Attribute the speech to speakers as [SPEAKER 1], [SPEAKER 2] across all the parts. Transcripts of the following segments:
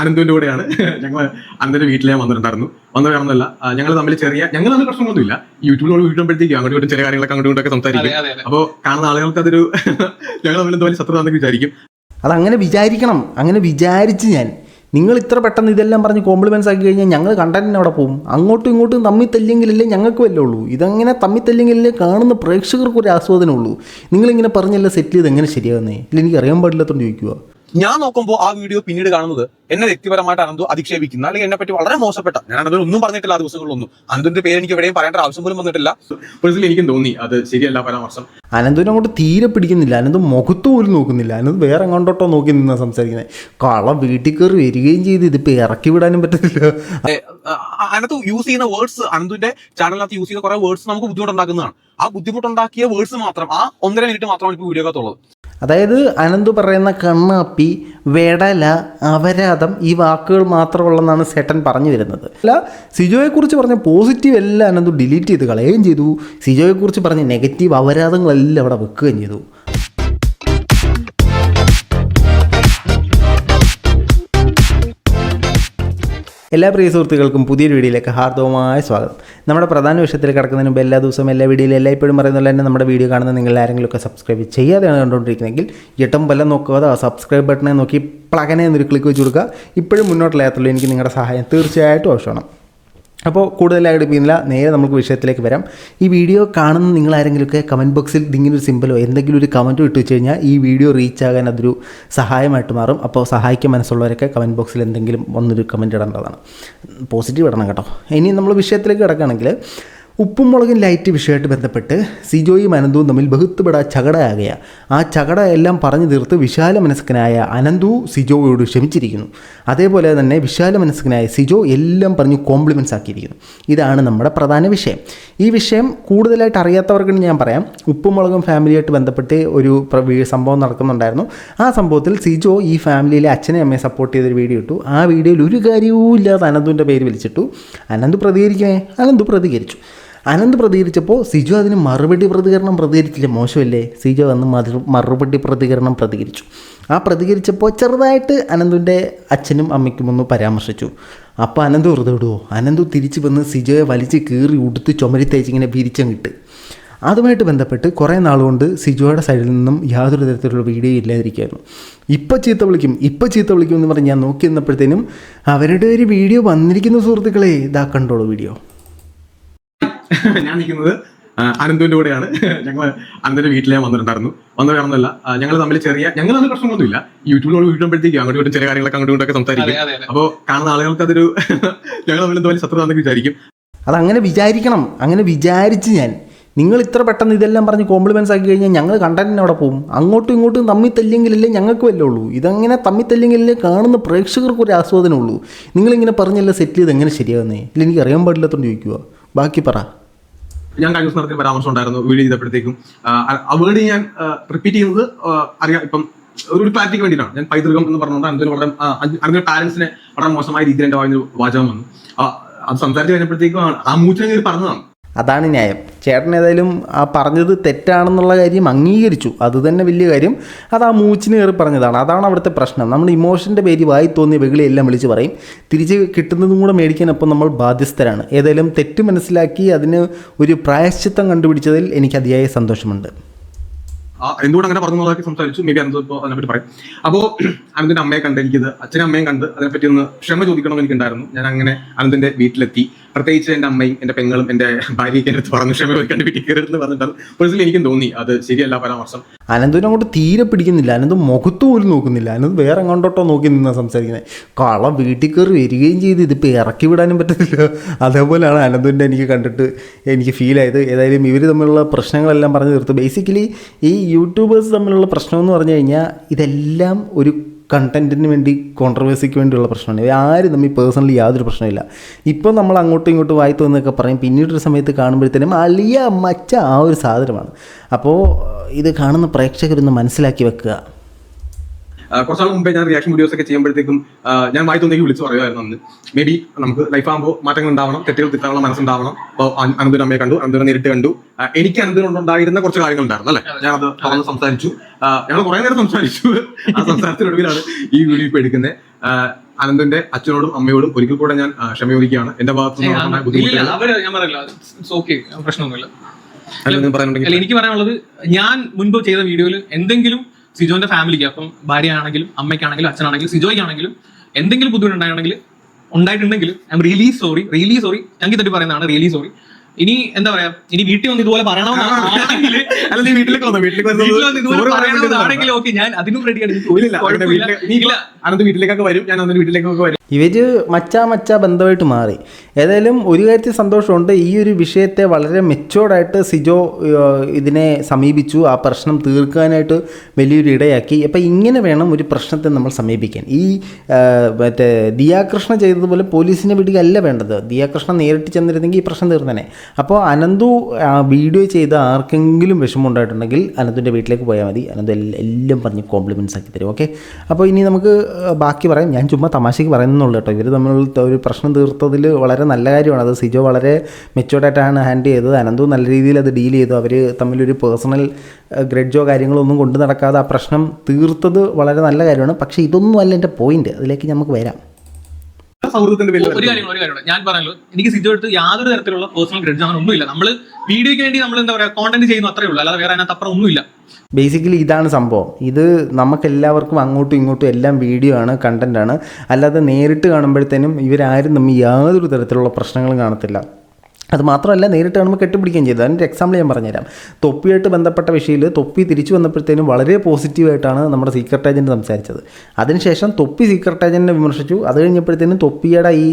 [SPEAKER 1] അനന്തുവിന്റെ കൂടെയാണ്. ഞങ്ങൾ അനന്തിന്റെ വീട്ടിൽ ഞാൻ വന്നിട്ടുണ്ടായിരുന്നു. വന്നു വേണമെന്നല്ല ഞങ്ങൾ തമ്മിൽ ചെറിയ ഞങ്ങൾ തമ്മിൽ പ്രശ്നമൊന്നുമില്ല യൂട്യൂബിലോട് വീട്ടുമ്പോഴത്തേക്ക് അങ്ങോട്ട് ഇങ്ങോട്ടും ചെറിയ കാര്യങ്ങളൊക്കെ അങ്ങോട്ട് ഇങ്ങോട്ടൊക്കെ സംസാരിക്കും. അപ്പോൾ കാണുന്ന ആളുകൾക്ക് അതൊരു ഞങ്ങൾ തമ്മിൽ എന്തോ ശത്രുതാണെന്ന് വിചാരിക്കും.
[SPEAKER 2] അങ്ങനെ വിചാരിക്കണം. അങ്ങനെ വിചാരിച്ച് ഞാൻ. നിങ്ങൾ ഇത്ര പെട്ടെന്ന് ഇതെല്ലാം പറഞ്ഞ് കോംപ്ലിമെൻസ് ആക്കി കഴിഞ്ഞാൽ ഞങ്ങൾ കണ്ടന്റിന് അവിടെ പോകും. അങ്ങോട്ടും ഇങ്ങോട്ടും തമ്മിൽ തല്ലെങ്കിലല്ലേ ഞങ്ങൾക്ക് വല്ലേ ഉള്ളൂ ഇതങ്ങനെ തമ്മിൽ തല്ലെങ്കിലല്ലേ കാണുന്ന പ്രേക്ഷകർക്ക് ഒരു ആസ്വാദനമുള്ളൂ. നിങ്ങളിങ്ങനെ പറഞ്ഞല്ലേ സെറ്റ് ചെയ്ത് എങ്ങനെ ശരിയാകുന്നേ? ഇല്ല എനിക്ക് അറിയാൻ പാടില്ലാത്തോണ്ട് ചോദിക്കുക
[SPEAKER 3] ഞാൻ നോക്കുമ്പോൾ ആ വീഡിയോ പിന്നീട് കാണുന്നത് എന്നെ വ്യക്തിപരമായിട്ട് അനന്തു അധിക്ഷേപിക്കുന്ന അല്ലെങ്കിൽ എന്നെ പറ്റി വളരെ മോശപ്പെട്ട ഞാൻ അതിൽ ഒന്നും പറഞ്ഞിട്ടില്ല ആ ദിവസങ്ങളിലൊന്നും. അനന്തിന്റെ പേര് എനിക്ക് എവിടെയും പറയേണ്ട ആവശ്യം പോലും വന്നിട്ടില്ല.
[SPEAKER 1] പേഴ്സണലി എനിക്കും തോന്നി അത് ശരിയല്ല പരാമർശം.
[SPEAKER 2] അനന്തുവിനെ അങ്ങോട്ട് തീരെ പിടിക്കുന്നില്ല. അനന്ത് മുഖത്ത് പോലും നോക്കുന്നില്ല. അനന്ത് വേറെ എങ്ങോട്ടോട്ടോ നോക്കി നിന്നാ സംസാരിക്കുന്നത് കളം വീട്ടിൽ കയറി വരികയും ചെയ്ത്. ഇതിപ്പോ ഇറക്കി വിടാനും പറ്റത്തില്ല.
[SPEAKER 3] അനന്ത് യൂസ് ചെയ്യുന്ന വേർഡ്സ് അനന്തുവിന്റെ ചാനലിനകത്ത് യൂസ് ചെയ്യുന്ന കുറെ വേർഡ്സ് നമുക്ക് ബുദ്ധിമുട്ടുണ്ടാക്കുന്നതാണ്. ആ ബുദ്ധിമുട്ടുണ്ടാക്കിയ വേർഡ്സ് മാത്രം ആ ഒന്നര മിനിറ്റ് മാത്രമാണ് വീഡിയോ വീഡിയോക്കകത്തുള്ളത്
[SPEAKER 2] അതായത് അനന്തു പറയുന്ന കണ്ണാപ്പി വെടല അവരാതം ഈ വാക്കുകൾ മാത്രമുള്ളതാണ് സെട്ടൻ പറഞ്ഞു വരുന്നത്. അല്ല സിജോയെക്കുറിച്ച് പറഞ്ഞ പോസിറ്റീവ് എല്ലാം അനന്തു ഡിലീറ്റ് ചെയ്ത് കളയുകയും ചെയ്തു. സിജോയെക്കുറിച്ച് പറഞ്ഞ നെഗറ്റീവ് അപരാധങ്ങളെല്ലാം അവിടെ വെക്കുകയും ചെയ്തു. എല്ലാ പ്രിയ സുഹൃത്തുക്കൾക്കും പുതിയൊരു വീഡിയോയിലേക്ക് ഹാർദവമായ സ്വാഗതം. നമ്മുടെ പ്രധാന വിഷയത്തിൽ കിടക്കുന്നതിന് മുമ്പ് എല്ലാ ദിവസവും എല്ലാ വീഡിയോയിലും എല്ലായ്പ്പോഴും പറയുന്നത് തന്നെ നമ്മുടെ വീഡിയോ കാണുന്ന നിങ്ങൾ ആരെങ്കിലുമൊക്കെ സബ്സ്ക്രൈബ് ചെയ്യാതെയാണ് കണ്ടുകൊണ്ടിരിക്കുന്നതെങ്കിൽ എട്ടും വല്ല നോക്കാതെ സബ്സ്ക്രൈബ് ബട്ടണെ നോക്കി പ്ലഗനെ എന്നൊരു ക്ലിക്ക് വെച്ച് കൊടുക്കുക. ഇപ്പോഴും മുന്നോട്ടില്ലാത്തുള്ളൂ എനിക്ക് നിങ്ങളുടെ സഹായം തീർച്ചയായിട്ടും ആവശ്യമാണ്. അപ്പോൾ കൂടുതലായിട്ട് പിന്നില്ല നേരെ നമുക്ക് വിഷയത്തിലേക്ക് വരാം. ഈ വീഡിയോ കാണുന്ന നിങ്ങൾ ആരെങ്കിലുമൊക്കെ കമന്റ് ബോക്സിൽ ഇതിങ്ങനെ ഒരു സിമ്പിളോ എന്തെങ്കിലും ഒരു കമന്റോ ഇട്ട് വെച്ച് കഴിഞ്ഞാൽ ഈ വീഡിയോ റീച്ച് ആകാൻ അതൊരു സഹായമായിട്ട് മാറും. അപ്പോൾ സഹായിക്കാൻ മനസ്സുള്ളവരൊക്കെ കമന്റ് ബോക്സിൽ എന്തെങ്കിലും ഒന്നൊരു കമന്റ് ഇടേണ്ടതാണ്. പോസിറ്റീവ് ഇടണം കേട്ടോ. ഇനി നമ്മൾ വിഷയത്തിലേക്ക് കിടക്കുകയാണെങ്കിൽ ഉപ്പും മുളകും ലൈറ്റ് വിഷയമായിട്ട് ബന്ധപ്പെട്ട് സിജോയും അനന്തുവും തമ്മിൽ ബഹുത്തുപെടാ ചകടയാകുക ആ ചകട എല്ലാം പറഞ്ഞു തീർത്ത് വിശാല മനസ്കനായ അനന്തു സിജോയോട് ക്ഷമിച്ചിരിക്കുന്നു. അതേപോലെ തന്നെ വിശാല മനസ്കനായ സിജോ എല്ലാം പറഞ്ഞു കോംപ്ലിമെൻസ് ആക്കിയിരിക്കുന്നു. ഇതാണ് നമ്മുടെ പ്രധാന വിഷയം. ഈ വിഷയം കൂടുതലായിട്ട് അറിയാത്തവർക്കും ഞാൻ പറയാം. ഉപ്പും മുളകും ഫാമിലിയായിട്ട് ബന്ധപ്പെട്ട് ഒരു സംഭവം നടക്കുന്നുണ്ടായിരുന്നു. ആ സംഭവത്തിൽ സിജോ ഈ ഫാമിലിയിലെ അച്ഛനെ അമ്മയെ സപ്പോർട്ട് ചെയ്തൊരു വീഡിയോ ഇട്ടു. ആ വീഡിയോയിൽ ഒരു കാര്യവും ഇല്ലാതെ അനന്തുവിന്റെ പേര് വിളിച്ചിട്ടു. അനന്തു പ്രതികരിക്കേ അനന്തു പ്രതികരിച്ചു. അനന്ത് പ്രതികരിച്ചപ്പോൾ സിജു അതിന് മറുപടി പ്രതികരണം പ്രതികരിച്ചില്ല. മോശമല്ലേ? സിജു വന്ന് മറു മറുപടി പ്രതികരണം പ്രതികരിച്ചു. ആ പ്രതികരിച്ചപ്പോൾ ചെറുതായിട്ട് അനന്തുവിന്റെ അച്ഛനും അമ്മയ്ക്കും ഒന്ന് പരാമർശിച്ചു. അപ്പോൾ അനന്ത് വെറുതെ വിടുവോ? അനന്തു തിരിച്ച് വന്ന് സിജോയെ വലിച്ച് കീറി ഉടുത്ത് ചുമരി തേച്ച് ഇങ്ങനെ പിരിച്ചങ്ങിട്ട് അതുമായിട്ട് ബന്ധപ്പെട്ട് കുറേ നാളുകൊണ്ട് സിജോയുടെ സൈഡിൽ നിന്നും യാതൊരു തരത്തിലുള്ള വീഡിയോ ഇല്ലാതിരിക്കുകയായിരുന്നു. ഇപ്പോൾ ചീത്ത വിളിക്കും ഇപ്പോൾ ചീത്ത വിളിക്കും എന്ന് പറഞ്ഞ് ഞാൻ നോക്കി നിന്നപ്പോഴത്തേനും അവരുടെ ഒരു വീഡിയോ വന്നിരിക്കുന്ന സുഹൃത്തുക്കളെ. ഇതാക്കണ്ടോളൂ വീഡിയോ.
[SPEAKER 1] ഞാൻ നിൽക്കുന്നത് അനന്തുവിന്റെ കൂടെയാണ്. ഞങ്ങൾ അനന്തിന്റെ വീട്ടിൽ ഞാൻ വന്നിട്ടുണ്ടായിരുന്നു. വന്നു വേണമെന്നല്ല ഞങ്ങൾ തമ്മിൽ ചെറിയ ഞങ്ങൾ തമ്മിൽ പ്രശ്നമൊന്നുമില്ല യൂട്യൂബിലോട് വീട്ടുമ്പോഴത്തേക്ക് അങ്ങോട്ടും അങ്ങോട്ട് ചെറിയ കാര്യങ്ങളൊക്കെ അങ്ങോട്ട് ഇങ്ങോട്ടൊക്കെ സംസാരിക്കും. അപ്പോൾ കാണുന്ന ആളുകൾക്ക് അതൊരു ഞങ്ങൾ തമ്മിൽ എന്തോ വലിയ ശത്രുതാണെന്ന് വിചാരിക്കും.
[SPEAKER 2] അത് അങ്ങനെ വിചാരിക്കണം. അങ്ങനെ വിചാരിച്ച് ഞാൻ. നിങ്ങൾ ഇത്ര പെട്ടെന്ന് ഇതെല്ലാം പറഞ്ഞ് കോംപ്ലിമെൻസ് ആക്കി കഴിഞ്ഞാൽ ഞങ്ങൾ കണ്ടന്റിന് അവിടെ പോകും. അങ്ങോട്ടും ഇങ്ങോട്ടും തമ്മിൽ തല്ലെങ്കിലല്ലേ ഞങ്ങൾക്ക് വല്ലേ ഉള്ളൂ ഇതങ്ങനെ തമ്മിൽ തല്ലെങ്കിലല്ലേ കാണുന്ന പ്രേക്ഷകർക്ക് ഒരു ആസ്വാദനമുള്ളൂ. നിങ്ങളിങ്ങനെ പറഞ്ഞല്ല സെറ്റ് ചെയ്ത് എങ്ങനെ ശരിയാവുന്നേ ഇല്ല എനിക്ക് അറിയാൻ പാടില്ലാത്തോണ്ട് ചോദിക്കുക ബാക്കി പറ.
[SPEAKER 1] ഞാൻ കഴിഞ്ഞ ദിവസം നടത്തിയ പരാമർശം ഉണ്ടായിരുന്നു വീഡിയോ ചെയ്തപ്പോഴത്തേക്കും. ആ, വേർഡ് ഞാൻ റിപ്പീറ്റ് ചെയ്യുന്നത് അറിയാം ഇപ്പം ഒരു ക്ലാരിറ്റിക്ക് വേണ്ടിയിട്ടാണ്. ഞാൻ പൈതൃകം എന്ന് പറഞ്ഞുകൊണ്ട് അതിന് വളരെ അതിന്റെ പാരന്റ്സിനെ വളരെ മോശമായ രീതിയിൽ എന്റെ വായന വാചകം വന്നു. അത് സംസാരിച്ച് കഴിഞ്ഞപ്പോഴത്തേക്കും ആ- ആ മൂച്ചിനെ പറഞ്ഞതാണ്.
[SPEAKER 2] അതാണ് ന്യായം. ചേട്ടൻ ഏതായാലും ആ പറഞ്ഞത് തെറ്റാണെന്നുള്ള കാര്യം അംഗീകരിച്ചു. അത് തന്നെ വലിയ കാര്യം. അത് ആ മൂച്ചിന് കയറി പറഞ്ഞതാണ്. അതാണ് അവിടുത്തെ പ്രശ്നം. നമ്മൾ ഇമോഷന്റെ പേര് വായി തോന്നിയ വെകിളിയെല്ലാം വിളിച്ച് പറയും. തിരിച്ച് കിട്ടുന്നതും കൂടെ മേടിക്കാൻ അപ്പം നമ്മൾ ബാധ്യസ്ഥരാണ്. ഏതായാലും തെറ്റ് മനസ്സിലാക്കി അതിന് ഒരു പ്രായശ്ചിത്തം കണ്ടുപിടിച്ചതിൽ എനിക്ക് അതിയായ സന്തോഷമുണ്ട്.
[SPEAKER 1] എന്തുകൊണ്ട് അങ്ങനെ പറഞ്ഞു എന്നതൊക്കെ സംസാരിച്ചു? മേ ബി അനന്ത് ഇപ്പോൾ അതിനെപ്പറ്റി പറയും. അപ്പോൾ അനന്തിന്റെ അമ്മയെ കണ്ട് എനിക്കിത് അച്ഛനും അമ്മയും കണ്ട് അതിനെപ്പറ്റി ഒന്ന് ക്ഷമ ചോദിക്കണമെന്ന് എനിക്കുണ്ടായിരുന്നു. ഞാൻ അങ്ങനെ അനന്തിന്റെ വീട്ടിലെത്തി. പ്രത്യേകിച്ച് എന്റെ അമ്മയും എന്റെ പെങ്ങളും എന്റെ ഭാര്യയ്ക്ക് എന്റെ അടുത്ത് പറഞ്ഞു ക്ഷമ ചോദിക്കാൻ വീട്ടിൽ പേഴ്സണലി എനിക്കും തോന്നി അത് ശരിയല്ല പരാമർശം.
[SPEAKER 2] അനന്തുവിനെ അങ്ങോട്ട് തീരെ പിടിക്കുന്നില്ല. അനന്ത് മുഖത്ത് പോലും നോക്കുന്നില്ല. അനന്ത് വേറെ എങ്ങോട്ടോട്ടോ നോക്കി നിന്നാ സംസാരിക്കുന്നത് കള വീട്ടിൽ കയറി വരികയും ചെയ്ത്. ഇതിപ്പോൾ ഇറക്കി വിടാനും പറ്റത്തില്ല. അതേപോലെയാണ് അനന്തുവിന്റെ എനിക്ക് കണ്ടിട്ട് എനിക്ക് ഫീൽ ആയത്. ഏതായാലും ഇവർ തമ്മിലുള്ള പ്രശ്നങ്ങളെല്ലാം പറഞ്ഞു തീർത്തു. ബേസിക്കലി ഈ യൂട്യൂബേഴ്സ് തമ്മിലുള്ള പ്രശ്നം എന്ന് പറഞ്ഞു കഴിഞ്ഞാൽ ഇതെല്ലാം ഒരു കണ്ടന്റിന് വേണ്ടി കോൺട്രവേഴ്സിക്ക് വേണ്ടിയുള്ള പ്രശ്നമാണ്. ആരും തമ്മിൽ പേഴ്സണലി യാതൊരു പ്രശ്നമില്ല ഇപ്പോൾ നമ്മൾ അങ്ങോട്ടും ഇങ്ങോട്ടും വായി തോന്നൊക്കെ പറയും. പിന്നീടൊരു സമയത്ത് കാണുമ്പോഴത്തേനും അലിയ മച്ച ആ ഒരു സാധനമാണ്. അപ്പോൾ ഇത് കാണുന്ന പ്രേക്ഷകരൊന്ന് മനസ്സിലാക്കി വെക്കുക.
[SPEAKER 1] കുറച്ച് നാൾ മുമ്പേ ഞാൻ റിയാക്ഷൻ വീഡിയോസ് ഒക്കെ ചെയ്യുമ്പോഴത്തേക്കും ഞാൻ വായി തോന്നിയേക്ക് വിളിച്ച് പറയുമായിരുന്നു അന്ന്. മേ ബി നമുക്ക് ലൈഫ് ആകുമ്പോൾ മാറ്റങ്ങൾ ഉണ്ടാവണം തെറ്റുകൾ തിരുത്താനുള്ള മനസ്സുണ്ടാവണം. അപ്പോൾ അനന്തരം അമ്മയെ കണ്ടു അനന്തരം നേരിട്ട് കണ്ടു. എനിക്ക് അനന്തരം ഉണ്ടായിരുന്ന കുറച്ച് കാര്യങ്ങൾ ഉണ്ടായിരുന്നു അല്ലേ? ഞാൻ അത് തുറന്ന് സംസാരിച്ചു. ഞങ്ങൾ കുറെ നേരം സംസാരിച്ചു. ആ സംസാരത്തിനൊടുവിലാണ് ഈ വീഡിയോ ഇപ്പൊ എടുക്കുന്നത്. അനന്തന്റെ അച്ഛനോടും അമ്മയോടും ഒരിക്കൽ കൂടെ ഞാൻ ക്ഷമയോദിക്കുകയാണ്. എന്റെ ഭാഗത്ത്
[SPEAKER 4] ഏയ്,
[SPEAKER 1] നിന്നുണ്ടായ
[SPEAKER 4] ഇല്ല,
[SPEAKER 1] ബുദ്ധിമുട്ടുകൾ
[SPEAKER 4] അവർ ഞാൻ പറയില്ല. ഓക്കെ പ്രശ്നമൊന്നുമില്ല.
[SPEAKER 1] അല്ലെങ്കിൽ പറയാനുണ്ടെങ്കിൽ
[SPEAKER 4] അല്ല എനിക്ക് പറയാനുള്ളത് ഞാൻ മുൻപ് ചെയ്ത വീഡിയോയിൽ എന്തെങ്കിലും സിജോന്റെ ഫാമിലിക്ക് അപ്പം ഭാര്യയാണെങ്കിലും അമ്മയ്ക്കാണെങ്കിലും അച്ഛനാണെങ്കിലും സിജോയ്ക്കാണെങ്കിലും എന്തെങ്കിലും ബുദ്ധിമുട്ടുണ്ടായിരുന്നെങ്കിൽ ഉണ്ടായിട്ടുണ്ടെങ്കിൽ I am really sorry really sorry ഞങ്ങൾക്ക് തട്ടി പറയുന്നതാണ് റിയലി സോറി ഇനി എന്താ പറയാ? ഇനി വീട്ടിൽ വന്ന് ഇതുപോലെ പറയണമെന്നാണെങ്കിൽ
[SPEAKER 1] വീട്ടിലേക്ക് വന്നോ? വീട്ടിലേക്ക്
[SPEAKER 4] ഇതുപോലെ പറയണമെന്നാണെങ്കിൽ ഓക്കെ ഞാൻ അതിനും റെഡിയാണ്
[SPEAKER 1] അനന്ത് വീട്ടിലേക്കൊക്കെ വരും ഞാൻ അനന്ത് വീട്ടിലേക്കൊക്കെ വരും.
[SPEAKER 2] ഇവർ മച്ചാ മച്ചാ ബന്ധമായിട്ട് മാറി. ഏതായാലും ഒരു കാര്യത്തിൽ സന്തോഷമുണ്ട്. ഈ ഒരു വിഷയത്തെ വളരെ മെച്ചോർഡായിട്ട് സിജോ ഇതിനെ സമീപിച്ചു. ആ പ്രശ്നം തീർക്കാനായിട്ട് വലിയൊരു ഇടയാക്കി. അപ്പം ഇങ്ങനെ വേണം ഒരു പ്രശ്നത്തെ നമ്മൾ സമീപിക്കാൻ. ഈ മറ്റേ ദിയാകൃഷ്ണ ചെയ്തതുപോലെ പോലീസിനെ വിടുകയല്ല വേണ്ടത്. ദിയാകൃഷ്ണ നേരിട്ട് ചെന്നിരുന്നെങ്കിൽ ഈ പ്രശ്നം തീർന്നനെ. അപ്പോൾ അനന്തു വീഡിയോ ചെയ്ത ആർക്കെങ്കിലും വിഷമം ഉണ്ടായിട്ടുണ്ടെങ്കിൽ അനന്തുന്റെ വീട്ടിലേക്ക് പോയാൽ മതി. അനന്തു എല്ലാം പറഞ്ഞ് കോംപ്ലിമെന്റ്സ് ആക്കി തരും ഓക്കെ അപ്പോൾ ഇനി നമുക്ക് ബാക്കി പറയാം. ഞാൻ ചുമ്മാ തമാശയ്ക്ക് പറയുന്നുള്ളൂ കേട്ടോ. ഇവർ തമ്മിൽ ഒരു പ്രശ്നം തീർത്തതിൽ വളരെ നല്ല കാര്യമാണ്. അത് സിജോ വളരെ മെച്ചുവേർഡായിട്ടാണ് ഹാൻഡിൽ ചെയ്തത്. അനന്തു നല്ല രീതിയിൽ അത് ഡീൽ ചെയ്തു. അവർ തമ്മിലൊരു പേഴ്സണൽ ഗ്രഡ്ജോ കാര്യങ്ങളോ ഒന്നും കൊണ്ടു നടക്കാതെ ആ പ്രശ്നം തീർത്തത് വളരെ നല്ല കാര്യമാണ്. പക്ഷേ ഇതൊന്നും അല്ല എന്റെ പോയിന്റ് അതിലേക്ക് നമുക്ക് വരാം.
[SPEAKER 1] സൗഹൃദത്തിന്റെ പേരിൽ
[SPEAKER 4] ഒരു കാര്യം ഒരു കാര്യം ഞാൻ പറഞ്ഞല്ലോ എനിക്ക് സിജോ എടുത്ത് യാതൊരു തരത്തിലുള്ള പേഴ്സണൽ ക്രെഡിറ്റ് അങ്ങനെ ഒന്നുമില്ല. നമ്മൾ വീഡിയോയ്ക്ക് വേണ്ടി നമ്മൾ എന്താ പറയുക കോണ്ടന്റ് ചെയ്യുന്നു അത്രേ ഉള്ളൂ. അല്ലാതെ വേറെ അതിനകത്ത് അപ്പുറം ഒന്നുമില്ല.
[SPEAKER 2] ബേസിക്കലി ഇതാണ് സംഭവം. ഇത് നമുക്കെല്ലാവർക്കും അങ്ങോട്ടും ഇങ്ങോട്ടും എല്ലാം വീഡിയോ ആണ് കണ്ടന്റ് ആണ്. അല്ലാതെ നേരിട്ട് കാണുമ്പോഴത്തേനും ഇവരാരും തമ്മിൽ യാതൊരു തരത്തിലുള്ള പ്രശ്നങ്ങളും കാണത്തില്ല. അത് മാത്രമല്ല നേരിട്ട് കാണുമ്പോൾ കെട്ടിപ്പിടിക്കുകയും ചെയ്തു. അതിന്റെ എക്സാമ്പിൾ ഞാൻ പറഞ്ഞുതരാം. തൊപ്പിയായിട്ട് ബന്ധപ്പെട്ട വിഷയത്തിൽ തൊപ്പി തിരിച്ചു വന്നപ്പോഴത്തേനും വളരെ പോസിറ്റീവായിട്ടാണ് നമ്മുടെ സീക്രട്ട് ഏജന്റ് സംസാരിച്ചത്. അതിനുശേഷം തൊപ്പി സീക്രട്ട് ഏജന്റിനെ വിമർശിച്ചു. അത് കഴിഞ്ഞപ്പോഴത്തേനും തൊപ്പിയുടെ ഈ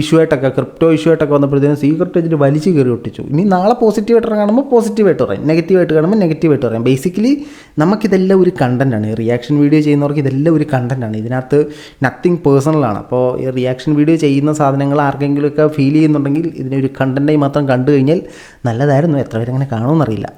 [SPEAKER 2] ഇഷ്യൂ ആയിട്ടൊക്കെ ക്രിപ്റ്റോ ഇഷ്യൂ ആയിട്ടൊക്കെ വന്നപ്പോഴത്തേനും സീക്രട്ട് ഏജന്റ് വലിച്ചു കയറി ഒട്ടിച്ചു. ഇനി നാളെ പോസിറ്റീവായിട്ട് കാണുമ്പോൾ പോസിറ്റീവായിട്ട് പറയും. നെഗറ്റീവായിട്ട് കാണുമ്പോൾ നെഗറ്റീവായിട്ട് പറയും. ബേസിക്കലി നമുക്കിതെല്ലാം ഒരു കണ്ടന്റാണ് റിയാക്ഷൻ വീഡിയോ ചെയ്യുന്നവർക്ക് ഇതെല്ലാം ഒരു കണ്ടന്റാണ് ഇതിനകത്ത് നത്തിങ് പേഴ്സണലാണ് അപ്പോൾ ഈ റിയാക്ഷൻ വീഡിയോ ചെയ്യുന്ന സാധനങ്ങൾ ആർക്കെങ്കിലുമൊക്കെ ഫീൽ ചെയ്യുന്നുണ്ടെങ്കിൽ ഇതിനെ ഒരു കണ്ടന്റായി മാത്രം കണ്ടു കഴിഞ്ഞാൽ നല്ലതായിരുന്നു. എത്ര പേരങ്ങനെ കാണുമെന്നറിയില്ല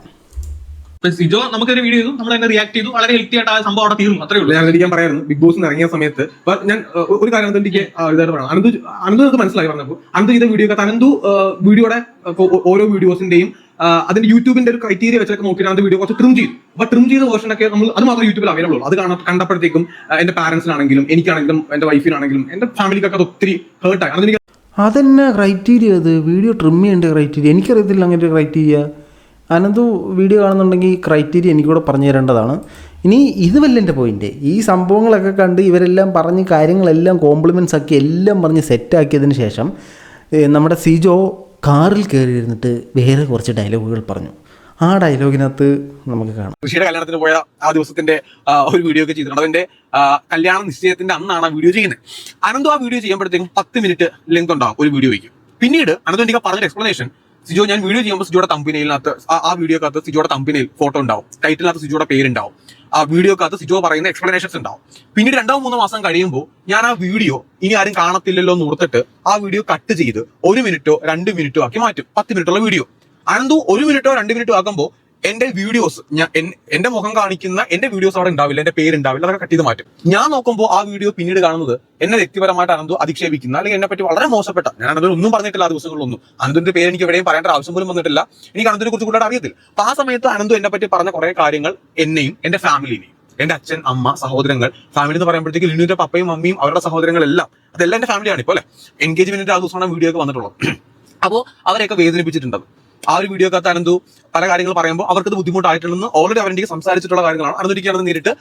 [SPEAKER 4] ഇപ്പൊ സിജോ നമുക്കൊരു വീഡിയോ ചെയ്തു. നമ്മൾ അതിനെ റിയാക്ട് ചെയ്തു. വളരെ ഹെൽത്തി ആയിട്ട് ആ സംഭവം അവിടെ തീർന്നു. അത്രേ ഉള്ളൂ.
[SPEAKER 1] ഞാൻ ഞാൻ പറയായിരുന്നു. ബിഗ് ബോസ് ഇറങ്ങിയ സമയത്ത്. ഞാൻ ഒരു കാര്യം അനന്ത് എനിക്ക് ഇതായിട്ട് പറയാം അനന്ത് അനന്ത് നിങ്ങൾക്ക് മനസ്സിലായി പറഞ്ഞപ്പോൾ അനന്ത് ചെയ്ത വീഡിയോ ഒക്കെ അനന്തു വീഡിയോയുടെ ഓരോ വീഡിയോസിന്റെയും അതിന്റെ യൂട്യൂബിന്റെ ഒരു ക്രൈറ്റീരിയ വെച്ചൊക്കെ നോക്കിയിട്ട് അനന്ത് വീഡിയോ കുറച്ച് ട്രിം ചെയ്തു. അപ്പൊ ട്രിം ചെയ്ത വേർഷൻ ഒക്കെ നമ്മൾ അത് മാത്രം യൂട്യൂബിൽ അവൈലബിൾ ഉള്ളൂ. അത് കാണാൻ കണ്ടപ്പോഴത്തേക്കും എന്റെ പാരന്റ്സിനാണെങ്കിലും എനിക്കാണെങ്കിലും എന്റെ വൈഫിനാണെങ്കിലും എന്റെ ഫാമിലിക്കൊക്കെ അത് ഒത്തിരി ഹേർട്ടായി അതെനിക്ക്
[SPEAKER 2] അതെന്നാ ക്രൈറ്റീരിയ അത് വീഡിയോ ട്രിം ചെയ്യേണ്ട ക്രൈറ്റീരിയ എനിക്കറിയത്തില്ല അങ്ങനെ ഒരു ക്രൈറ്റീരിയ അനന്തു വീഡിയോ കാണുന്നുണ്ടെങ്കിൽ ക്രൈറ്റീരിയ എനിക്കൂടെ പറഞ്ഞു തരേണ്ടതാണ്. ഇനി ഇതുമല്ല എന്റെ പോയിന്റ് ഈ സംഭവങ്ങളൊക്കെ കണ്ട് ഇവരെല്ലാം പറഞ്ഞ് കാര്യങ്ങളെല്ലാം കോംപ്ലിമെന്റ്സ് ആക്കി എല്ലാം പറഞ്ഞ് സെറ്റാക്കിയതിന് ശേഷം നമ്മുടെ സിജോ കാറിൽ കയറി ഇരുന്നിട്ട് വേറെ കുറച്ച് ഡയലോഗുകൾ പറഞ്ഞു. ആ ഡയലോഗിനകത്ത് നമുക്ക് കാണാം.
[SPEAKER 3] ഋഷിയുടെ കല്യാണത്തിന് പോയ ആ ദിവസത്തിന്റെ ഒരു വീഡിയോ ഒക്കെ ചെയ്തിട്ടുണ്ട്. അതിന്റെ കല്യാണ നിശ്ചയത്തിന്റെ അന്നാണ് ആ വീഡിയോ ചെയ്യുന്നത്. അനന്തു ആ വീഡിയോ ചെയ്യുമ്പോഴത്തേക്കും പത്ത് മിനിറ്റ് ലെങ്ത് ഉണ്ടാവും ഒരു വീഡിയോ വീഡിയോയ്ക്ക് പിന്നീട് അനന്തു എനിക്ക് പറഞ്ഞ എക്സ്പ്ലനേഷൻ സിജോ ഞാൻ വീഡിയോ ചെയ്യുമ്പോൾ സിജോയുടെ തമ്പിനയിലിനകത്ത് ആ വീഡിയോ വീഡിയോക്കകത്ത് സിജോയുടെ തമ്പിനയിൽ ഫോട്ടോ ഉണ്ടാവും. ടൈറ്റിനകത്ത് സിജോയുടെ പേരുണ്ടാവും. ആ വീഡിയോ വീഡിയോക്കകത്ത് സിജോ പറയുന്ന എക്സ്പ്ലനേഷൻസ് ഉണ്ടാവും. പിന്നീട് രണ്ടോ മൂന്നോ മാസം കഴിയുമ്പോൾ ഞാൻ ആ വീഡിയോ ഇനി ആരും കാണത്തില്ലല്ലോ എന്ന് ഓർത്തിട്ട് ആ വീഡിയോ കട്ട് ചെയ്ത് ഒരു മിനിറ്റോ രണ്ട് മിനിറ്റോ ആക്കി മാറ്റും. പത്ത് മിനിറ്റുള്ള വീഡിയോ അനന്തു ഒരു മിനിറ്റോ രണ്ട് മിനിറ്റോ ആക്കുമ്പോൾ എന്റെ വീഡിയോസ് ഞാൻ എന്റെ മുഖം കാണിക്കുന്ന എന്റെ വീഡിയോസ് അവിടെ ഉണ്ടാവില്ല എന്റെ പേര് ഉണ്ടാവില്ല അതൊക്കെ കട്ട് ചെയ്ത് മാറ്റും. ഞാൻ നോക്കുമ്പോൾ ആ വീഡിയോ പിന്നീട് കാണുന്നത് എന്നെ വ്യക്തിപരമായിട്ട് അനന്തു അധിക്ഷേപിക്കുന്ന അല്ലെങ്കിൽ എന്നെ പറ്റി വളരെ മോശപ്പെട്ട ഞാൻ അനന്തു ഒന്നും പറഞ്ഞിട്ടില്ല ആ ദിവസങ്ങളിലൊന്നും. അനന്തിന്റെ പേര് എനിക്ക് എവിടെയും പറയേണ്ട ആവശ്യം പോലും വന്നിട്ടില്ല. എനിക്ക് അനന്തിനെ കുറിച്ച് കൂടുതൽ അറിയത്തില്ല. അപ്പൊ ആ സമയത്ത് അനന്തു എന്നെ പറ്റി പറഞ്ഞ കുറെ കാര്യങ്ങൾ എന്നെയും എന്റെ ഫാമിലിനെയും എന്റെ അച്ഛൻ അമ്മ സഹോദരങ്ങൾ ഫാമിലി എന്ന് പറയുമ്പോഴത്തേക്ക് ലിനുവിന്റെ പപ്പയും മമ്മിയും അവരുടെ സഹോദരങ്ങളെല്ലാം അതെല്ലാം എന്റെ ഫാമിലിയാണ് ഇപ്പോൾ അല്ലെ? എൻഗേജ്മെന്റിന്റെ ആ ദിവസമാണ് വീഡിയോ ഒക്കെ വന്നിട്ടുള്ളത്. അപ്പോൾ അവരെയൊക്കെ വേദനിപ്പിച്ചിട്ടുണ്ട് ആ ഒരു വീഡിയോ അകത്ത് അനന്തു പല കാര്യങ്ങൾ പറയുമ്പോൾ അവർക്ക് അത് ബുദ്ധിമുട്ടായിട്ടുണ്ടെന്ന് ഓൾറെഡി അവരുടെ സംസാരിച്ചിട്ടുള്ള കാര്യങ്ങളാണ്. അനന്തിക്ക് അനന്ത് നേരിട്ട്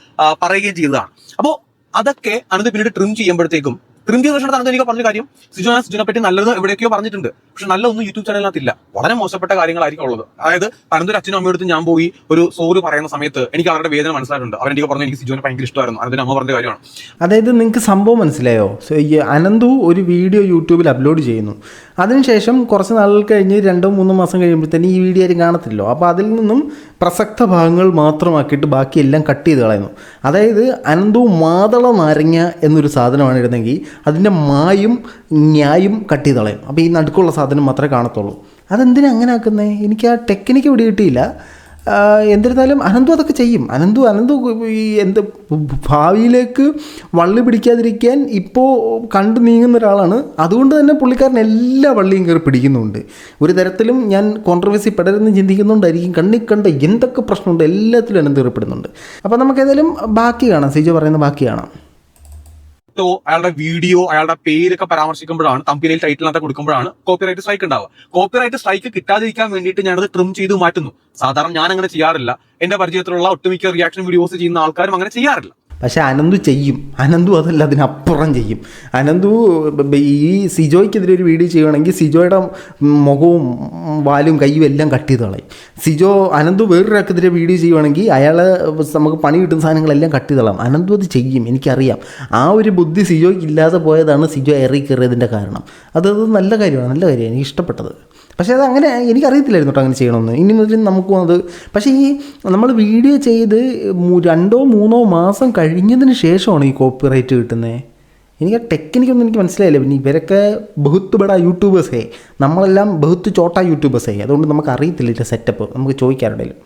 [SPEAKER 3] പറയുകയും ചെയ്തതാണ്. അപ്പോൾ അതൊക്കെ അനന്ത് പിന്നീട് ട്രിം ചെയ്യുമ്പോഴത്തേക്കും ട്രിം ചെയ്ത ശേഷം അനന്ത് പറഞ്ഞ കാര്യം. സിജോന സിജുനെ പറ്റി നല്ലത് എവിടെയൊക്കെയോ പറഞ്ഞിട്ടുണ്ട്. പക്ഷെ നല്ല ഒന്നും യൂട്യൂബ് ചാനലിനകത്തില്ല വളരെ മോശപ്പെട്ട കാര്യങ്ങളായിരിക്കും ഉള്ളത്. അതായത് അനന്തൊരു അച്ഛനും അമ്മയോടുത്ത് ഞാൻ പോയി ഒരു സോറി പറയുന്ന സമയത്ത് എനിക്ക് അവരുടെ വേദന മനസ്സിലായിട്ടുണ്ട്. അവരെനിക്ക് പറഞ്ഞു എനിക്ക് സിജോനെ ഭയങ്കര ഇഷ്ടമായിരുന്നു. അനന്തിന് അമ്മ പറഞ്ഞ കാര്യമാണ്.
[SPEAKER 2] അതായത് നിങ്ങൾക്ക് സംഭവം മനസ്സിലായോ? ഈ അനന്തു ഒരു വീഡിയോ യൂട്യൂബിൽ അപ്ലോഡ് ചെയ്യുന്നു. അതിനുശേഷം കുറച്ച് നാൾ കഴിഞ്ഞ് രണ്ടോ മൂന്നോ മാസം കഴിയുമ്പോഴത്തേന് ഈ വീഡിയോ ആരും കാണത്തില്ലോ അപ്പോൾ അതിൽ നിന്നും പ്രസക്ത ഭാഗങ്ങൾ മാത്രമാക്കിയിട്ട് ബാക്കിയെല്ലാം കട്ട് ചെയ്ത് കളയുന്നു. അതായത് അനന്തു മാതള നാരങ്ങ എന്നൊരു സാധനമാണ് ഇടുന്നെങ്കിൽ അതിന്റെ മായും ന്യായും കട്ട് ചെയ്ത് കളയും. അപ്പോൾ ഈ നടുക്കുള്ള സാധനം മാത്രമേ കാണത്തുള്ളൂ. അതെന്തിനാ അങ്ങനെ ആക്കുന്നത് എനിക്ക് ആ ടെക്നിക്ക് ഇവിടെ കിട്ടിയില്ല എന്നിരുന്നാലും അനന്തു അതൊക്കെ ചെയ്യും. അനന്തു അനന്തു ഈ എന്ത് ഭാവിയിലേക്ക് വള്ളി പിടിക്കാതിരിക്കാൻ ഇപ്പോൾ കണ്ടു നീങ്ങുന്ന ഒരാളാണ്. അതുകൊണ്ട് തന്നെ പുള്ളിക്കാരൻ എല്ലാ വള്ളിയും കയറി പിടിക്കുന്നുണ്ട്. ഒരു തരത്തിലും ഞാൻ കോൺട്രവേഴ്സി പെടരുന്ന് ചിന്തിക്കുന്നുണ്ടായിരിക്കും. കണ്ണിൽ കണ്ട എന്തൊക്കെ പ്രശ്നമുണ്ട് എല്ലാത്തിലും അനന്ത് കയറിപ്പെടുന്നുണ്ട് അപ്പോൾ നമുക്ക് ഏതായാലും ബാക്കി കാണാം. സിജോ പറയുന്ന ബാക്കി കാണാം.
[SPEAKER 3] ഫോട്ടോ അയാളുടെ വീഡിയോ അയാളുടെ പേരൊക്കെ പരാമർശിക്കുമ്പോഴാണ് തമ്പിനയിൽ ടൈറ്റിലിനകത്ത് കൊടുക്കുമ്പോഴാണ് കോപ്പിറൈറ്റ് സ്ട്രൈക്ക് ഉണ്ടാവുക. കോപ്പിറൈറ്റ് സ്ട്രൈക്ക് കിട്ടാതിരിക്കാൻ വേണ്ടിയിട്ട് ഞാനത് ട്രിം ചെയ്ത് മാറ്റുന്നു. സാധാരണ ഞാൻ അങ്ങനെ ചെയ്യാറില്ല. എന്റെ പരിചയത്തിലുള്ള ഒട്ടുമിക്ക റിയാക്ഷൻ വീഡിയോസ് ചെയ്യുന്ന ആൾക്കാരും അങ്ങനെ ചെയ്യാറില്ല.
[SPEAKER 2] പക്ഷേ അനന്തു ചെയ്യും. അനന്തു അതല്ല അതിനപ്പുറം ചെയ്യും. അനന്തു ഈ സിജോയ്ക്കെതിരെ ഒരു വീഡിയോ ചെയ്യുകയാണെങ്കിൽ സിജോയുടെ മുഖവും വാലും കൈയും എല്ലാം കട്ട് ചെയ്ത് കളയും. സിജോ അനന്തു വേറൊരാൾക്കെതിരെ വീഡിയോ ചെയ്യുകയാണെങ്കിൽ അയാൾ നമുക്ക് പണി കിട്ടുന്ന സാധനങ്ങളെല്ലാം കട്ട് ചെയ്ത് കളയും. അനന്തു അത് ചെയ്യും എനിക്കറിയാം. ആ ഒരു ബുദ്ധി സിജോയ്ക്ക് ഇല്ലാതെ പോയതാണ് സിജോ ഏറി കയറിയതിന്റെ കാരണം. അതത് അത് നല്ല കാര്യമാണ് നല്ല കാര്യമാണ്. എനിക്ക് ഇഷ്ടപ്പെട്ടത്. പക്ഷേ അത് അങ്ങനെ എനിക്കറിയത്തില്ലായിരുന്നു കേട്ടോ അങ്ങനെ ചെയ്യണമെന്ന്. ഇനി മുതൽ നമുക്കും അത് പക്ഷേ ഈ നമ്മൾ വീഡിയോ ചെയ്ത് രണ്ടോ മൂന്നോ മാസം കഴിഞ്ഞതിന് ശേഷമാണ് ഈ കോപ്പിറൈറ്റ് കിട്ടുന്നത് എനിക്ക് ആ ടെക്നിക്കൊന്നും എനിക്ക് മനസ്സിലായില്ല. പിന്നെ ഇവരൊക്കെ ബഹുത്ത് പെടാ യൂട്യൂബേഴ്സേ. നമ്മളെല്ലാം ബഹുത്ത് ചോട്ടാ യൂട്യൂബേഴ്സേ. അതുകൊണ്ട് നമുക്ക് അറിയത്തില്ല ഇതിന്റെ സെറ്റപ്പ് നമുക്ക് ചോദിക്കാറുണ്ടെങ്കിലും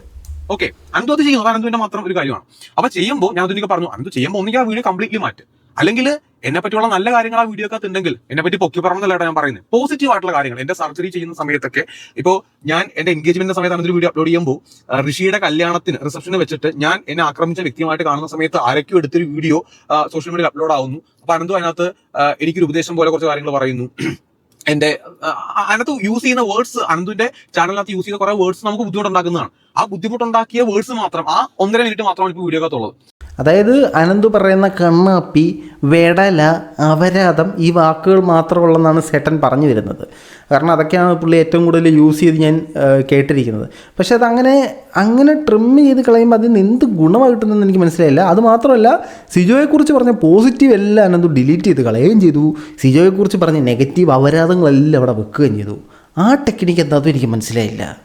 [SPEAKER 3] ഓക്കെ അനന്തു അത് അതാണ് അനന്തുവിന്റെ മാത്രം ഒരു കാര്യമാണ്. അപ്പോൾ ചെയ്യുമ്പോൾ ഞാൻ അതിനൊക്കെ പറഞ്ഞു. അനന്തു ചെയ്യുമ്പോൾ ഒന്നുകിൽ ആ വീഡിയോ കംപ്ലീറ്റ്ലി മാറ്റ്. അല്ലെങ്കിൽ എന്നെ പറ്റിയുള്ള നല്ല കാര്യങ്ങൾ ആ വീഡിയോ അകത്ത് ഉണ്ടെങ്കിൽ എന്നെ പറ്റി പൊക്കി പറഞ്ഞല്ല ഞാൻ പറയുന്നത് പോസിറ്റീവ് ആയിട്ടുള്ള കാര്യങ്ങൾ. എന്റെ സർജറി ചെയ്യുന്ന സമയത്തൊക്കെ ഇപ്പോ ഞാൻ എന്റെ എൻഗേജ്മെന്റ് സമയത്ത് അതിന്റെ വീഡിയോ അപ്ലോഡ് ചെയ്യുമ്പോൾ ഋഷിയുടെ കല്യാണത്തിന് റിസപ്ഷന് വെച്ചിട്ട് ഞാൻ എന്നെ ആക്രമിച്ച വ്യക്തിയുമായിട്ട് കാണുന്ന സമയത്ത് ആരൊക്കെയോ എടുത്തൊരു വീഡിയോ സോഷ്യൽ മീഡിയയിൽ അപ്ലോഡ് ആവുന്നു. അപ്പൊ അനന്തു അതിനകത്ത് എനിക്ക് എനിക്കൊരു ഉപദേശം പോലെ കുറച്ച് കാര്യങ്ങൾ പറയുന്നു. എന്റെ അതിനകത്ത് യൂസ് ചെയ്യുന്ന വേർഡ്സ് അനന്തുവിന്റെ ചാനലിനകത്ത് യൂസ് ചെയ്യുന്ന കുറെ വേർഡ്സ് നമുക്ക് ബുദ്ധിമുട്ടുണ്ടാക്കുന്നതാണ്. ആ ബുദ്ധിമുട്ടുണ്ടാക്കിയ വേർഡ്സ് മാത്രം ആ ഒന്നര മിനിറ്റ് മാത്രമാണ് ഇപ്പോൾ വീഡിയോ അകത്തുള്ളത്
[SPEAKER 2] അതായത് അനന്തു പറയുന്ന കണ്ണാപ്പി വെടല അവരാതം ഈ വാക്കുകൾ മാത്രമുള്ളതെന്നാണ് സെട്ടൻ പറഞ്ഞു വരുന്നത്. കാരണം അതൊക്കെയാണ് പുള്ളി ഏറ്റവും കൂടുതൽ യൂസ് ചെയ്ത് ഞാൻ കേട്ടിരിക്കുന്നത്. പക്ഷേ അതങ്ങനെ അങ്ങനെ ട്രിം ചെയ്ത് കളയുമ്പോൾ അതിന് എന്ത് ഗുണമാണ് കിട്ടുന്നതെന്ന് എനിക്ക് മനസ്സിലായില്ല. അത് മാത്രമല്ല സിജോയെക്കുറിച്ച് പറഞ്ഞ പോസിറ്റീവ് എല്ലാം അനന്തു ഡിലീറ്റ് ചെയ്ത് കളയുകയും ചെയ്തു. സിജോയെക്കുറിച്ച് പറഞ്ഞ നെഗറ്റീവ് അപരാധങ്ങളെല്ലാം അവിടെ വെക്കുകയും ചെയ്തു. ആ ടെക്നിക്ക് എന്താണെന്നും എനിക്ക് മനസ്സിലായില്ല.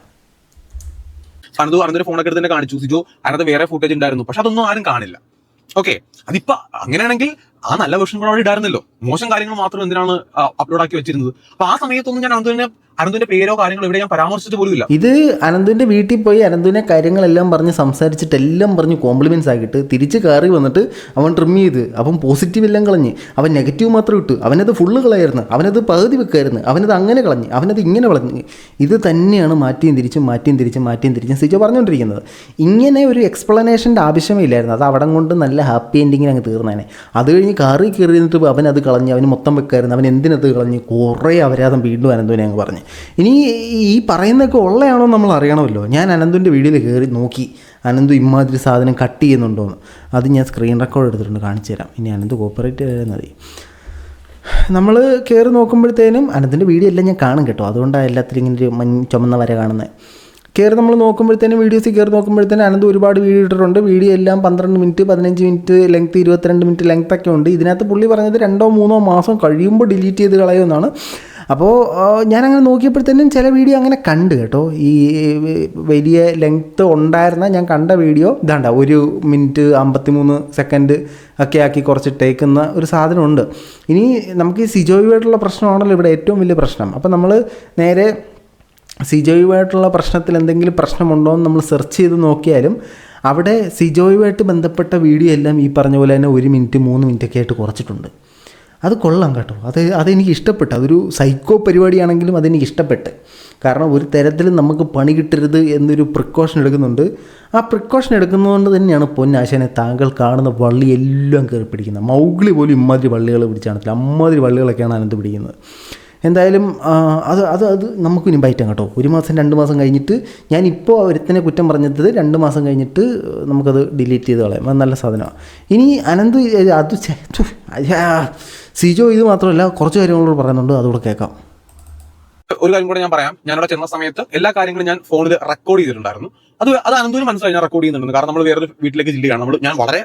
[SPEAKER 3] അനന്തു പറഞ്ഞൊരു ഫോണൊക്കെ എടുത്ത് തന്നെ കാണിച്ചു. സിജു അതിനകത്ത് വേറെ ഫുട്ടേജ് ഉണ്ടായിരുന്നു പക്ഷെ അതൊന്നും ആരും കാണില്ല. ഓക്കെ അതിപ്പോ അങ്ങനെയാണെങ്കിൽ ആ നല്ല വേർഷൻ കൂടെ അവിടെ ഇടായിരുന്നല്ലോ. മോശം കാര്യങ്ങൾ മാത്രം എന്തിനാണ് അപ്ലോഡ് ആക്കി വെച്ചിരുന്നത്? അപ്പൊ ആ സമയത്തൊന്നും ഞാൻ അനന്തുവിനെ അനന്തുവിന്റെ പേരോ കാര്യങ്ങളോ ഇവിടെ ഞാൻ പരാമർശിച്ചു പോലും ഇല്ല
[SPEAKER 2] ഇത് അനന്തുവിന്റെ വീട്ടിൽ പോയി അനന്തുവിനെ കാര്യങ്ങളെല്ലാം പറഞ്ഞ് സംസാരിച്ചിട്ട് എല്ലാം പറഞ്ഞ് കോംപ്ലിമെന്റ്സ് ആക്കിയിട്ട് തിരിച്ച് കയറി വന്നിട്ട് അവൻ ട്രിം ചെയ്ത് അവൻ പോസിറ്റീവ് എല്ലാം കളഞ്ഞ്. അവൻ നെഗറ്റീവ് മാത്രം ഇട്ടു. അവനത് ഫുള്ള് കളയായിരുന്നു. അവനത് പകുതി വെക്കായിരുന്നു. അവനത് അങ്ങനെ കളഞ്ഞ്. അവനത് ഇങ്ങനെ കളഞ്ഞ് ഇത് തന്നെയാണ് മാറ്റിയും തിരിച്ചും മാറ്റിയും തിരിച്ചും മാറ്റിയും തിരിച്ചും സിജോ പറഞ്ഞുകൊണ്ടിരിക്കുന്നത്. ഇങ്ങനെ ഒരു എക്സ്പ്ലനേഷന്റെ ആവശ്യമേ ഇല്ലായിരുന്നു. അത് അവിടെ കൊണ്ട് നല്ല ഹാപ്പി എൻഡിങ്ങിൽ അങ്ങ് തീർന്നേനെ. അത് കഴിഞ്ഞ് കാറി കയറി നിന്നിട്ട് അവൻ അത് കളഞ്ഞ് അവന് മൊത്തം വെക്കായിരുന്നു. അവൻ എന്തിനത് കളഞ്ഞ്? കുറേ അപരാധം വീണ്ടും അനന്തുവിനെ അങ്ങ് പറഞ്ഞ്. ഇനി ഈ പറയുന്നതൊക്കെ ഉള്ളയാണോ നമ്മൾ അറിയണമല്ലോ. ഞാൻ അനന്തുവിന്റെ വീഡിയോയിൽ കയറി നോക്കി. അനന്തു ഇമാതിരി സാധനം കട്ട് ചെയ്യുന്നുണ്ടോയെന്ന് അത് ഞാൻ സ്ക്രീൻ റെക്കോർഡ് എടുത്തിട്ടുണ്ട് കാണിച്ചു തരാം. ഇനി അനന്ത് കോപ്പറേറ്റ് മതി. നമ്മൾ കയറി നോക്കുമ്പോഴത്തേനും അനന്തിന്റെ വീഡിയോ എല്ലാം ഞാൻ കാണും കേട്ടോ. അതുകൊണ്ടാണ് എല്ലാത്തിലും ഇങ്ങനെ ഒരു മഞ്ഞ ചുമന്ന വര കാണുന്നത്. കയറി നമ്മൾ നോക്കുമ്പോഴത്തേനും വീഡിയോസിൽ കയറി നോക്കുമ്പോഴത്തേനും അനന്ത് ഒരുപാട് വീഡിയോ ഇട്ടിട്ടുണ്ട്. വീഡിയോ എല്ലാം പന്ത്രണ്ട് മിനിറ്റ് പതിനഞ്ച് മിനിറ്റ് ലെങ്ത് ഇരുപത്തിരണ്ട് മിനിറ്റ് ലെങ്ത് ഒക്കെ ഉണ്ട്. ഇതിനകത്ത് പുള്ളി പറഞ്ഞത് രണ്ടോ മൂന്നോ മാസം കഴിയുമ്പോൾ ഡിലീറ്റ് ചെയ്ത് കളയുമെന്നാണ്. അപ്പോൾ ഞാനങ്ങനെ നോക്കിയപ്പോഴത്തേനും ചില വീഡിയോ അങ്ങനെ കണ്ട് കേട്ടോ. ഈ വലിയ ലെങ്ത്ത് ഉണ്ടായിരുന്ന ഞാൻ കണ്ട വീഡിയോ ഇതാണ്ട ഒരു മിനിറ്റ് അമ്പത്തിമൂന്ന് സെക്കൻഡ് ഒക്കെ ആക്കി കുറച്ച് ടേക്കുന്ന ഒരു സാധനമുണ്ട്. ഇനി നമുക്ക് ഈ സിജോയുമായിട്ടുള്ള പ്രശ്നമാണല്ലോ ഇവിടെ ഏറ്റവും വലിയ പ്രശ്നം. അപ്പോൾ നമ്മൾ നേരെ സിജോയുമായിട്ടുള്ള പ്രശ്നത്തിൽ എന്തെങ്കിലും പ്രശ്നമുണ്ടോ എന്ന് നമ്മൾ സെർച്ച് ചെയ്ത് നോക്കിയാലും അവിടെ സിജോയുമായിട്ട് ബന്ധപ്പെട്ട വീഡിയോ എല്ലാം ഈ പറഞ്ഞ പോലെ തന്നെ ഒരു മിനിറ്റ് മൂന്ന് മിനിറ്റ് ഒക്കെ ആയിട്ട് കുറച്ചിട്ടുണ്ട്. അത് കൊള്ളാം കേട്ടോ. അത് അതെനിക്ക് ഇഷ്ടപ്പെട്ടു. അതൊരു സൈക്കോ പരിപാടിയാണെങ്കിലും അതെനിക്ക് ഇഷ്ടപ്പെട്ട്. കാരണം ഒരു തരത്തിലും നമുക്ക് പണി കിട്ടരുത് എന്നൊരു പ്രിക്കോഷൻ എടുക്കുന്നുണ്ട്. ആ പ്രിക്കോഷൻ എടുക്കുന്നതുകൊണ്ട് തന്നെയാണ് പൊന്നാശനെ താങ്കൾ കാണുന്ന വള്ളി എല്ലാം കയറി പിടിക്കുന്നത്. മൗഗ്ലി പോലും ഇമ്മാതിരി വള്ളികൾ പിടിച്ചാണ് അമ്മാതിരി വള്ളികളൊക്കെയാണ് അനന്ത് പിടിക്കുന്നത്? എന്തായാലും അത് അത് അത് നമുക്ക് ഇനി ബൈറ്റാം കേട്ടോ. ഒരു മാസം രണ്ട് മാസം കഴിഞ്ഞിട്ട് ഞാൻ ഞാനിപ്പോൾ ഒരുത്തനെ കുറ്റം പറഞ്ഞത് രണ്ട് മാസം കഴിഞ്ഞിട്ട് നമുക്കത് ഡിലീറ്റ് ചെയ്ത് കളയാം. അത് നല്ല സാധനമാണ്. ഇനി അനന്ത് അത് സിജോ ഇത് മാത്രമല്ല കുറച്ച് കാര്യങ്ങളോട് പറയുന്നുണ്ട് അതുകൂടെ കേൾക്കാം.
[SPEAKER 3] ഒരു കാര്യം കൂടെ ഞാൻ പറയാം. ഞാൻ അവിടെ ചെന്ന സമയത്ത് എല്ലാ കാര്യങ്ങളും ഞാൻ ഫോണിൽ റെക്കോർഡ് ചെയ്തിട്ടുണ്ടായിരുന്നു. അത് അത് അനന്തൂര് മനസ്സിലായി ഞാൻ റെക്കോർഡ് ചെയ്യുന്നുണ്ട് കാരണം നമ്മൾ വേറൊരു വീട്ടിലേക്ക് ജില്ലയാണ്. നമ്മൾ ഞാൻ വളരെ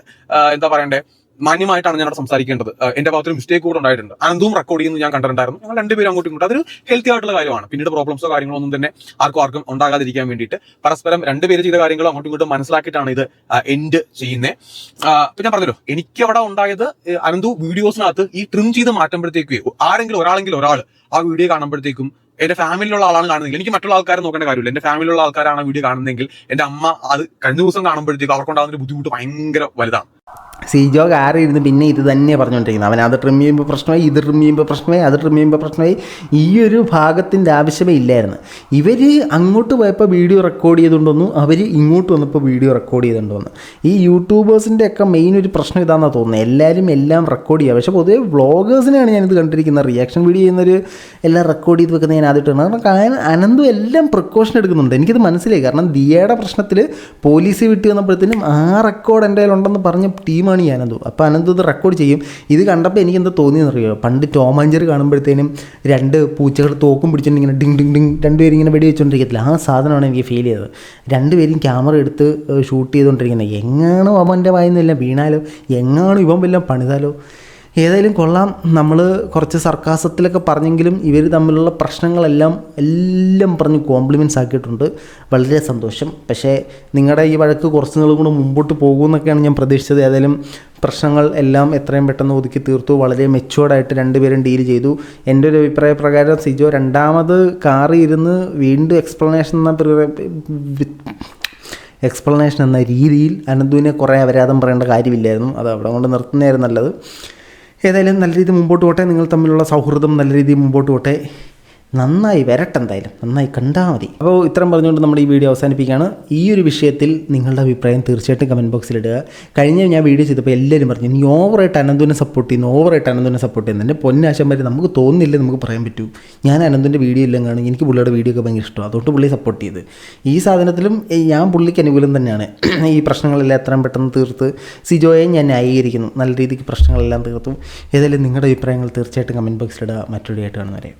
[SPEAKER 3] എന്താ പറയണ്ടേ മാന്യമായിട്ടാണ് ഞാൻ അവിടെ സംസാരിക്കേണ്ടത് എന്റെ എന്റെ ഭാഗത്തൊരു മിസ്റ്റേക്ക് കൂടെ ഉണ്ടായിട്ടുണ്ട്. അനന്തവും റെക്കോർഡ് ചെയ്യുന്നു ഞാൻ കണ്ടിട്ടുണ്ടായിരുന്നു. ഞങ്ങൾ രണ്ടുപേരും അങ്ങോട്ടും ഇങ്ങോട്ടും. അതൊരു ഹെൽത്തി ആയിട്ടുള്ള കാര്യമാണ്. പിന്നീട് പ്രോബ്ലംസോ കാര്യങ്ങളോ ഒന്നും തന്നെ ആർക്കും ആർക്കും ഉണ്ടാകാതിരിക്കാൻ വേണ്ടിയിട്ട് പരസ്പരം രണ്ടുപേര് ചെയ്ത കാര്യങ്ങളും അങ്ങോട്ടും ഇങ്ങോട്ടും മനസ്സിലാക്കിയിട്ടാണ് ഇത് എൻഡ് ചെയ്യുന്നത് ഞാൻ പറഞ്ഞല്ലോ എനിക്ക് അവിടെ ഉണ്ടായത് അനന്തു വീഡിയോസിനകത്ത് ഈ ട്രിം ചെയ്ത് മാറ്റുമ്പോഴത്തേക്ക് ആരെങ്കിലും ഒരാളെങ്കിലും ഒരാൾ ആ വീഡിയോ കാണുമ്പോഴത്തേക്കും എന്റെ ഫാമിലിയിലുള്ള ആളാണ് കാണുന്നെങ്കിൽ എനിക്ക് മറ്റുള്ള ആൾക്കാരെ നോക്കേണ്ട കാര്യമില്ല. എന്റെ ഫാമിലിയിലുള്ള ആൾക്കാരാണ് വീഡിയോ കാണുന്നതെങ്കിൽ എന്റെ അമ്മ അത് കഴിഞ്ഞ ദിവസം കാണുമ്പോഴത്തേക്ക് അവർക്കുണ്ടാകുന്ന ഒരു ബുദ്ധിമുട്ട് ഭയങ്കര വലുതാണ്.
[SPEAKER 2] സിജോ കാറി ഇരുന്ന് പിന്നെ ഇത് തന്നെ പറഞ്ഞുകൊണ്ടിരിക്കുന്നത്. അവൻ അത് ട്രിം ചെയ്യുമ്പോൾ പ്രശ്നമായി ഇത് ട്രിം ചെയ്യുമ്പോൾ പ്രശ്നമായി അത് ട്രിം ചെയ്യുമ്പോൾ പ്രശ്നമായി. ഈ ഒരു ഭാഗത്തിന്റെ ആവശ്യമേ ഇല്ലായിരുന്നു. ഇവർ അങ്ങോട്ട് പോയപ്പോൾ വീഡിയോ റെക്കോർഡ് ചെയ്തുകൊണ്ടൊന്നു അവർ ഇങ്ങോട്ട് വന്നപ്പോൾ വീഡിയോ റെക്കോർഡ് ചെയ്തുകൊണ്ടുവന്നു ഈ യൂട്യൂബേഴ്സിന്റെ ഒക്കെ മെയിൻ ഒരു പ്രശ്നം ഇതാണെന്നാണ് തോന്നുന്നത്. എല്ലാവരും എല്ലാം റെക്കോർഡ് ചെയ്യുക. പക്ഷേ പൊതുവേ വ്ളോഗേഴ്സിനെയാണ് ഞാനിത് കണ്ടിരിക്കുന്നത്. റിയാക്ഷൻ വീഡിയോ ചെയ്യുന്നൊരു എല്ലാം റെക്കോർഡ് ചെയ്ത് വെക്കുന്നത് ഞാൻ ആദ്യമായിട്ടാണ്. കാരണം കാരണം അനന്തും എല്ലാം പ്രിക്കോഷൻ എടുക്കുന്നുണ്ട്. എനിക്കിത് മനസ്സിലായി. കാരണം ദിയയുടെ പ്രശ്നത്തിൽ പോലീസ് വിട്ട് വന്നപ്പോഴത്തേനും ആ റെക്കോർഡ് എന്റെ കയ്യിലുണ്ടെന്ന് പറഞ്ഞ ടീമാണ് ഈ അനന്തു. അപ്പോൾ അനന്തു ഇത് റെക്കോർഡ് ചെയ്യും. ഇത് കണ്ടപ്പോൾ എനിക്ക് എന്താ തോന്നിയെന്നറിയോ? പണ്ട് ടോമാഞ്ചർ കാണുമ്പോഴത്തേനും രണ്ട് പൂച്ചകൾ തോക്കും പിടിച്ചിട്ട് ഇങ്ങനെ ഡിങ് ഡിങ് ഡിങ് രണ്ടുപേരും ഇങ്ങനെ വെടി വെച്ചുകൊണ്ടിരിക്കത്തില്ല ആ സാധനമാണ് എനിക്ക് ഫീൽ ചെയ്തത്. രണ്ടുപേരും ക്യാമറ എടുത്ത് ഷൂട്ട് ചെയ്തുകൊണ്ടിരിക്കുന്നത് എങ്ങാണോ അവന്റെ വായിന്നില്ല വീണാലോ? എങ്ങാണോ ഇവൻ വല്ലതും പണിതാലോ? ഏതായാലും കൊള്ളാം. നമ്മൾ കുറച്ച് സർക്കാസത്തിലൊക്കെ പറഞ്ഞെങ്കിലും ഇവർ തമ്മിലുള്ള പ്രശ്നങ്ങളെല്ലാം എല്ലാം പറഞ്ഞ് കോംപ്ലിമെന്റ്സ് ആക്കിയിട്ടുണ്ട്. വളരെ സന്തോഷം. പക്ഷേ നിങ്ങളുടെ ഈ വഴക്ക് കുറച്ച് നാളും കൂടെ മുമ്പോട്ട് പോകുമെന്നൊക്കെയാണ് ഞാൻ പ്രതീക്ഷിച്ചത്. ഏതായാലും പ്രശ്നങ്ങൾ എല്ലാം എത്രയും പെട്ടെന്ന് ഒതുക്കി തീർത്തു. വളരെ മെച്ചുവേർഡായിട്ട് രണ്ടുപേരും ഡീൽ ചെയ്തു. എന്റെ ഒരു അഭിപ്രായ പ്രകാരം സിജോ രണ്ടാമത് കാറി ഇരുന്ന് വീണ്ടും എക്സ്പ്ലനേഷൻ എന്ന എക്സ്പ്ലനേഷൻ എന്ന രീതിയിൽ അനന്തുവിനെ കുറേ അപരാധം പറയേണ്ട കാര്യമില്ലായിരുന്നു. അത് അവിടെ കൊണ്ട് നിർത്തുന്നതായിരുന്നു നല്ലത്. ഏതായാലും നല്ല രീതിയിൽ മുമ്പോട്ട് പോട്ടെ. നിങ്ങൾ തമ്മിലുള്ള സൗഹൃദം നല്ല രീതിയിൽ മുമ്പോട്ട് പോട്ടെ. നന്നായി വരട്ടെ എന്തായാലും. നന്നായി കണ്ടാൽ മതി. അപ്പോൾ ഇത്രയും പറഞ്ഞുകൊണ്ട് നമ്മുടെ ഈ വീഡിയോ അവസാനിപ്പിക്കുകയാണ്. ഈ ഒരു വിഷയത്തിൽ നിങ്ങളുടെ അഭിപ്രായം തീർച്ചയായിട്ടും കമന്റ് ബോക്സിൽ ഇടുക. കഴിഞ്ഞ ഞാൻ വീഡിയോ ചെയ്തപ്പോൾ എല്ലാവരും പറഞ്ഞു നീ ഓവറായിട്ട് അനന്തുവിനെ സപ്പോർട്ട് ചെയ്യുന്നു ഓവറായിട്ട് അനന്തുവിനെ സപ്പോർട്ട് ചെയ്യുന്നു. എന്റെ പൊന്നാശം വരെ നമുക്ക് തോന്നുന്നില്ല നമുക്ക് പറയാൻ പറ്റൂ? ഞാൻ അനന്തുവിന്റെ വീഡിയോ എല്ലാം കാണും. എനിക്ക് പുള്ളിയുടെ വീഡിയോ ഒക്കെ ഭയങ്കര ഇഷ്ടമാണ്. അതുകൊണ്ട് പുള്ളി സപ്പോർട്ട് ചെയ്ത്. ഈ സാധനത്തിലും ഞാൻ പുള്ളിക്ക് അനുകൂലം തന്നെയാണ്. ഈ പ്രശ്നങ്ങളെല്ലാം എത്രയും പെട്ടെന്ന് തീർത്ത് സിജോയെ ഞാൻ ന്യായീകരിക്കുന്നു. നല്ല രീതിക്ക് പ്രശ്നങ്ങളെല്ലാം തീർത്തു. ഏതായാലും നിങ്ങളുടെ അഭിപ്രായങ്ങൾ തീർച്ചയായിട്ടും കമന്റ് ബോക്സിലിടുക മറ്റൊരു ആയിട്ട് കാണുന്നവരെ.